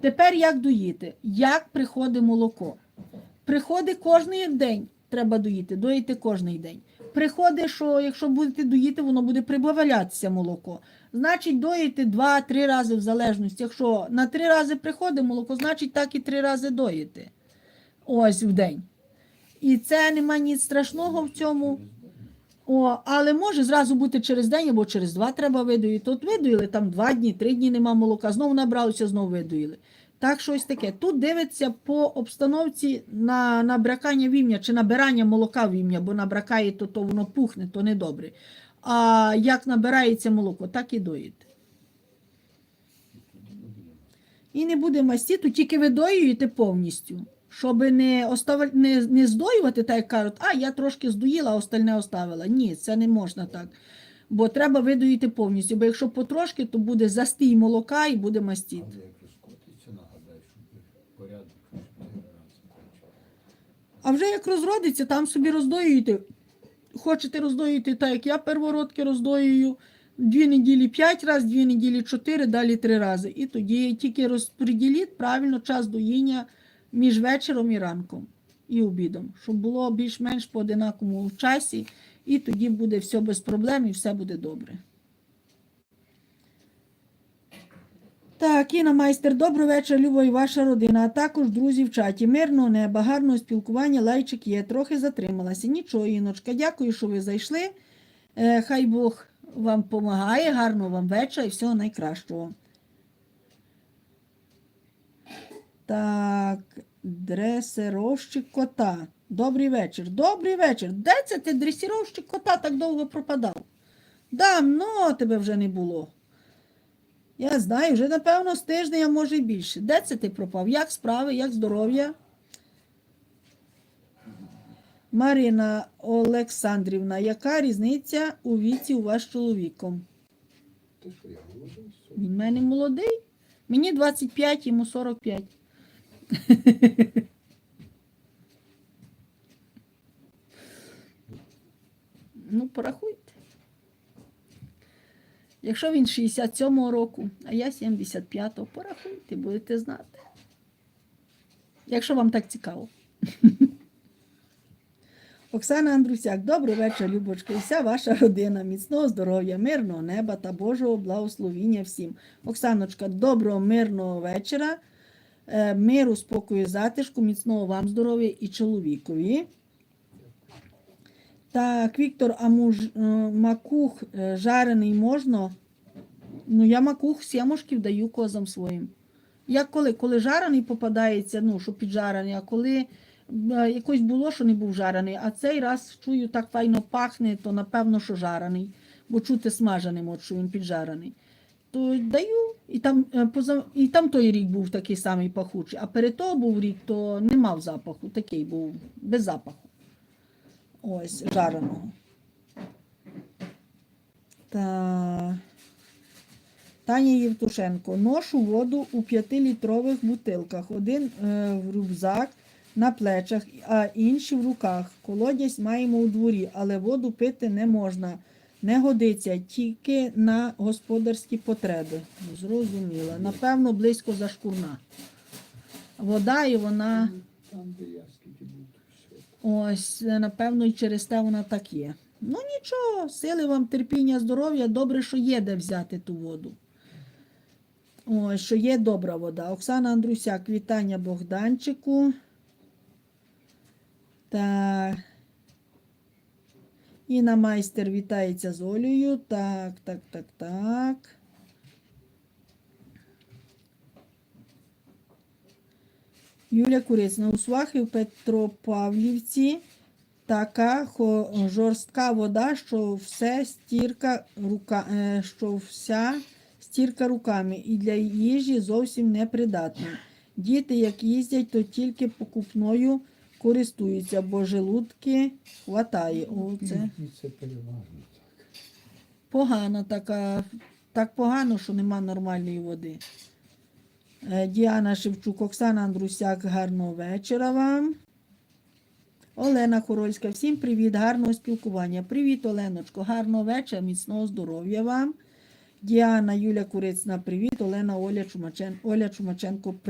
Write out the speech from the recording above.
Тепер як доїти? Як приходить молоко? Приходить кожен день, треба доїти, доїти кожен день. Приходить, що якщо будете доїти, воно буде прибавлятися молоко. Значить, доїти 2-3 рази в залежності. Якщо на 3 рази приходить молоко, значить так і 3 рази доїти. Ось в день. І це нема ніч страшного в цьому. О, але може зразу бути через день або через два треба видоїти. От видоїли там два дні, три дні нема молока, знову набралося, знову видоїли. Так, щось таке. Тут дивиться по обстановці на набракання вім'я чи набирання молока вім'я, бо набракає, то, то воно пухне, то недобре. А як набирається молоко, так і доїте. І не буде мастіту, тільки видоюєте повністю, щоб не, остав... не, не здоювати, так як кажуть, а я трошки здоїла, а остальне оставила. Ні, це не можна так. Бо треба видоїти повністю. Бо якщо потрошки, то буде застій молока і буде мастіт. А вже як розродиться, там собі роздоюєте. Хочете роздоїти так, як я первородки роздоюю. Дві неділі п'ять разів, дві неділі чотири, далі три рази. І тоді тільки розподіліть правильно час доїння між вечором і ранком і обідом, щоб було більш-менш по одинаковому часі, і тоді буде все без проблем і все буде добре. Так, Інна майстер, добрий вечір, Люба і ваша родина, а також друзі в чаті. Мирного неба, гарного спілкування, лайчик є. Трохи затрималася. Нічого, Іночка, дякую, що ви зайшли. Е, хай Бог вам допомагає, гарного вам вечора і всього найкращого. Так, дресировщик кота. Добрий вечір. Добрий вечір. Де це ти дресировщик кота так довго пропадав? Давно тебе вже не було. Я знаю, вже напевно з тижня, а може й більше. Де це ти пропав? Як справи, як здоров'я? Марина Олександрівна, яка різниця у віці у вас з чоловіком? Він в мене молодий. Мені 25, йому 45. ну, порахуйте. Якщо він 67-го року, а я 75-го, порахуйте, будете знати. Якщо вам так цікаво. Оксана Андрусяк, добрий вечір, Любочка, і вся ваша родина. Міцного здоров'я, мирного неба та Божого благословіння всім. Оксаночка, доброго, мирного вечора, миру, спокою, затишку, міцного вам здоров'я і чоловікові. Так, Віктор, а муж, е, макух е, жарений можна? Ну, я макух сімушків даю козам своїм. Як коли? Коли жарений попадається, ну, що піджарений, а коли е, якось було, що не був жарений, а цей раз чую, так файно пахне, то напевно, що жарений, бо чути смаженим, от, що він піджарений. То даю, і там, е, поза, і там той рік був такий самий пахучий, а перед того був рік, то не мав запаху, такий був без запаху. Ось, жареного. Та... Таня Євтушенко. Ношу воду у 5-літрових бутилках. Один е, в рюкзак на плечах, а інші в руках. Колодязь маємо у дворі, але воду пити не можна. Не годиться тільки на господарські потреби. Зрозуміла. Напевно, близько за шкурна. Вода і вона. Ось, напевно, і через те вона так є. Ну нічого, сили вам, терпіння, здоров'я, добре, що є де взяти ту воду. Ось, що є добра вода. Оксана Андрусяк, вітання Богданчику. Так. Інна майстер вітається з Олею. Так, так, так, так. Юля Курицина. У Свахи в Петропавлівці така жорстка вода, що все стірка рука, е, що вся стірка руками і для їжі зовсім непридатна. Діти, як їздять, то тільки покупною користуються, бо желудки хватає. О, це це переважно так. погано така, так погано, що нема нормальної води. Е, Діана Шевчук, Оксана Андрусяк, гарного вечора вам. Олена Хорольська, всім привіт, гарного спілкування. Привіт, Оленочко, гарного вечора, міцного здоров'я вам. Діана Юля Курицна, привіт. Олена Оля Чумачен, Оля Чумаченко.